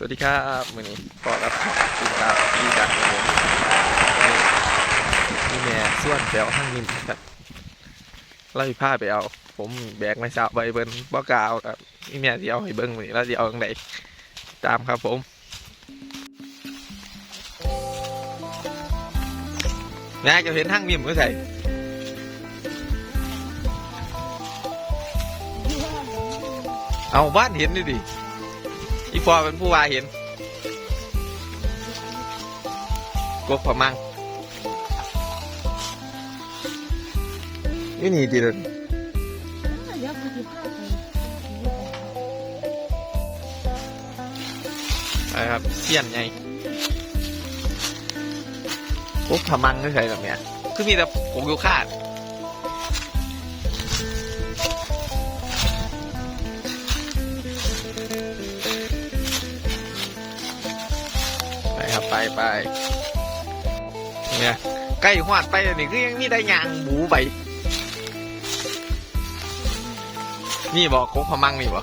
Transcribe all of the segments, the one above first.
สวัสดีครับมือนี้พอรับกินข้าวที่จากผมนี่แม่ส่วนแถวห้างนิ่มครับเราสิพาไปเอา ผมแบกไม่ทราบใบเบิ้นบ่กล้าเอาครับนี่แม่ที่เอาให้เบิ้งมือนี้แล้วที่เอาทางไหนตามครับผมแม่จะเห็นห้างนิ่มก็ใส่เอาบ้านเห็นดิดิ อีฟอเป็นผู้ว่าเห็นกบพมังนี่นี่ดีเลยเดี๋ยวกูจะพาไปไปครับเสี้ยนไงกบพมังก็ใช่แบบเนี้ยคือมีแต่ผมอยู่คาด ครับไปไปเนี่ยใกล้หอดไปนี่คือยังมีได้ยางหมูไปนี่บอกกบพมังนี่บ่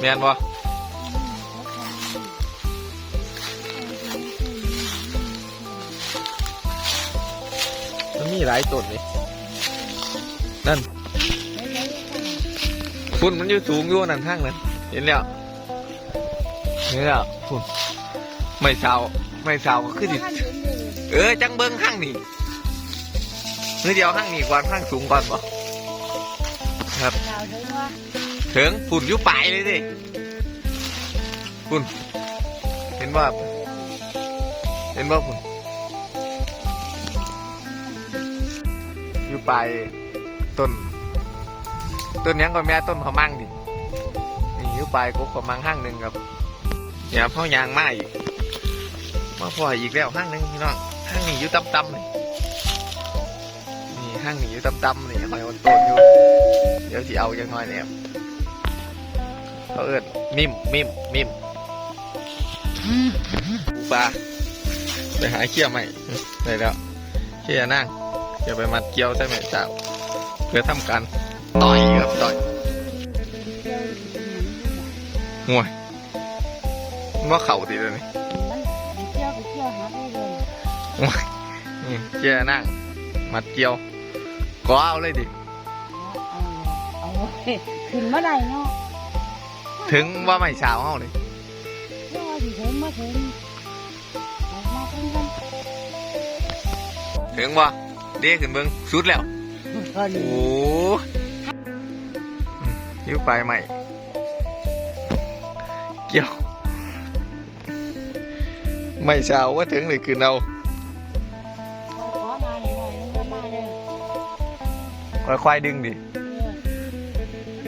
แมนบ่มันมีหลายต้นนี่นั่นฝุ่นมันอยู่สูงอยู่นั่นทางนั้นเห็นแล้วเห็นแล้วฝุ่น ไม่เศร้าไม่เศร้าก็คือดิเออจังเบิ้งข้างนี่เมื่อเดียวข้างนี่ก่อนข้างสูงก่อนบ่ครับถึงฝุ่นอยู่ปลายเลยดิฝุ่นเห็นว่าเห็นว่าฝุ่นอยู่ปลายต้นต้นหยังก็แม่ต้นขมังดินี่อยู่ปลายกบขมังห้างหนึ่งครับเนี่ยพ่อยางไมาอีก มาพ่ออีกแล้วห้างหนึ่งพี่น้องห้างนี้อยู่ต่ำๆเลยนี่ห้างนี้อยู่ต่ำๆนี่หอยมันโตนอยู่เดี๋ยวสิเอายังน้อยเนี่ยเขาเอิ้นมิมมิมมิมปูปลาไปหาเขี้ยวใหม่ได้แล้วเขี้ยนั่งจะไปมัดเกี่ยวใช่ไหมเจ้าเพื่อทำการต่อยครับต่อยห่วยมันว่าเข่าดีเลยนี่มัน เขี้ยนั่งมัดเกี่ยวก็เอาเลยดิเอาเอาขึ้นมาได้เนาะถึงว่าไม่สาเฮาเลยเที่ยวสิถึงมาถึงมาเป็กันถึงว่าเด้ขึ้นเบิ้งสุดแล้วโอ้ยิ้วไปใหม่เกี่ยว ไม่เช้าว่าถึงเลยคือเอา ควายๆดึงดิ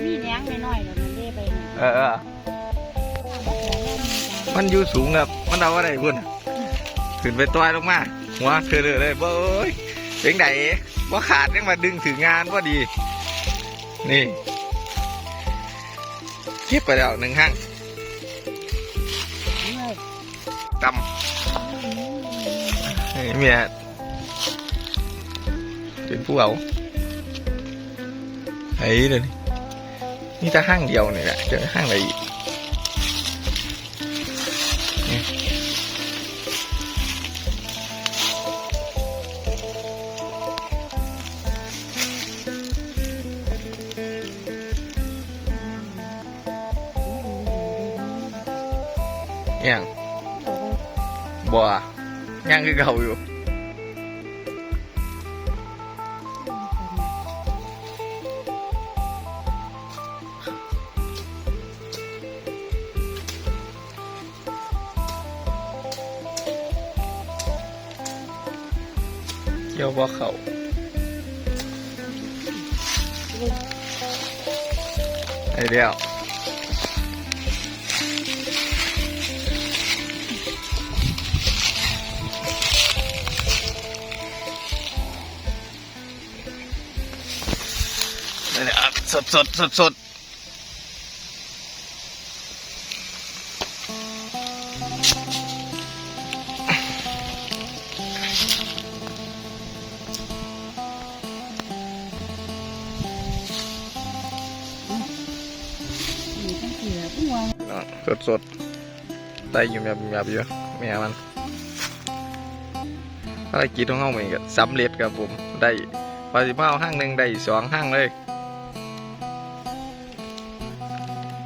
มีแหนงหน่อยๆแล้วมันได้ไปนี่เออเออมันอยู่สูงครับ มันเอาอะไรพุ่นขึ้นไปต้อยลงมา หัวคือเลยเลยเบ้ยเป็นไงว่าขาดยังมาดึงถึงงานว่าดี นี่เก็บไปแล้วหนึ่งห้างตำให้เมียเป็นผู้เอา ไอ้เดี๋ยวนี้นี่จะห้างเดียวนี่แหละเจอห้างอะไรอีกนี่อย่างบัวย่างคือเก่าอยู่ กี่ยวบ่เขาไอเดียวนี่แหละครับสดสดสดสด สดสดได้ยู่แบบแบบอยู่แม่มันภารกิจของเฮามันก็สำเร็จครับผม ได้ปลาสิมาเอาห้างหนึ่งได้สองห้างเลย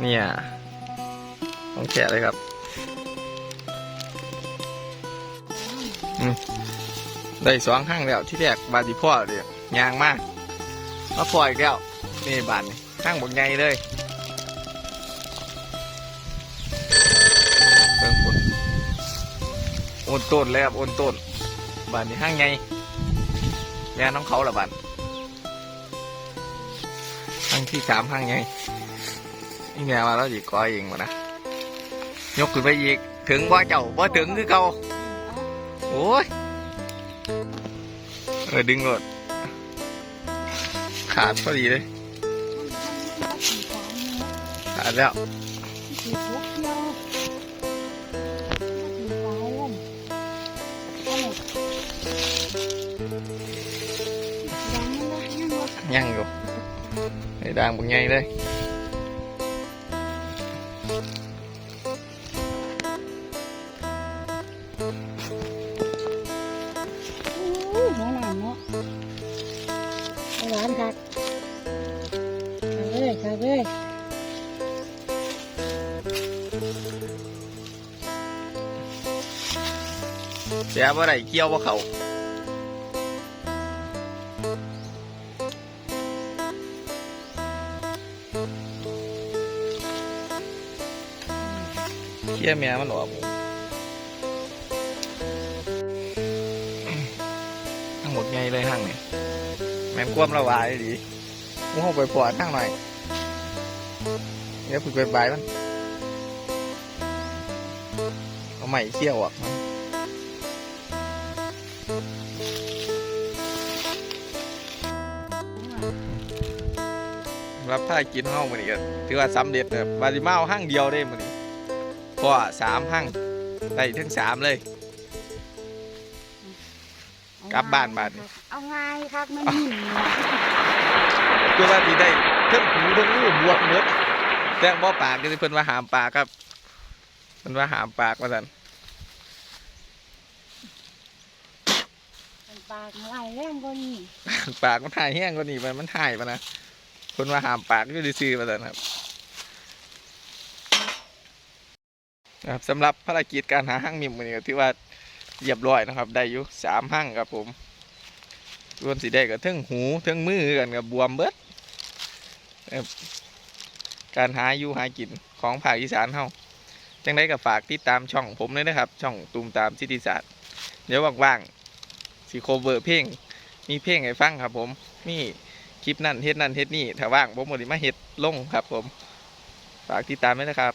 เนี่ยของแฉะเลยครับได้สองห้างแล้วที่แรกบาดีพ่อเดียยางมากมาพ่ออีกแล้วนี่บานห้างบกใหญ่เลย อนต้นเลยครับโอนต้นบานนี่ห้างใหญ่แม่น้องเขาละบานห้างที่สามห้างใหญ่นี่แม่มาแล้วอีกก้อยเองมานะยกขึ้นไปอีกถึงว่าเจ้าว่าถึงคือเขาโอ้ยเออดึงหมดขาดพอดีเลยขาดแล้ว ยั่งอยู่ไอ้ด่างบุญให ขาเคี่ยแม่มันออกทั้งหมดไงเลยห้างนี่แม่นความระวายดีมูห้องไปปอดห้างหน่อยเดี๋ยวฝึกไปบายมันเอาใหม่เคี่ยวอะรับถ้ากินเฮ้ามันนี่ก็ถือว่าสำเร็จนะครับบาริมาเอาห้างเดียวได้มันนี่ เพราะว่าสามห้างได้ทั้งสามเลย กลับบ้านบ้านนี่เอาง่ายคักมันหินเนี่ยคือว่าที่ได้เทั้งหูเทั้งมือบวกหมดแต่บ่ปากก็สิเพิ่นว่าหามปากครับเพิ่นว่าหามปากว่าซั่นเป็นปากอะไรแรงกว่านี้ปากมันถ่ายแห้งกว่านี้ไปมันถ่ายปะนะเพิ่นว่าหามปากก็ซื่อๆว่าซั่นครับ ครับสำหรับภารกิจการหาห้างมิมมันนี้ก็ถือว่าเรียบร้อยนะครับ ได้อยู่สามห้างครับผมรวมสีได้กับเทิงหูเทิงมือกันกับบวมเบิดการหาอยู่หากินของภาคอีสานเฮาจังได้ก็ฝากติดตามช่องผมเลยนะครับ ช่องตูมตามสิทธิศาสตร์เดี๋ยวว่างๆสิโคเวอร์เพลงมีเพลงให้ฟังครับ ผมมีคลิปนั่นเฮ็ดนั่นเฮ็ดนี่ถ้าว่างผมบ่ได้มาเฮ็ดลงครับ ผม ฝากติดตามด้วยนะครับ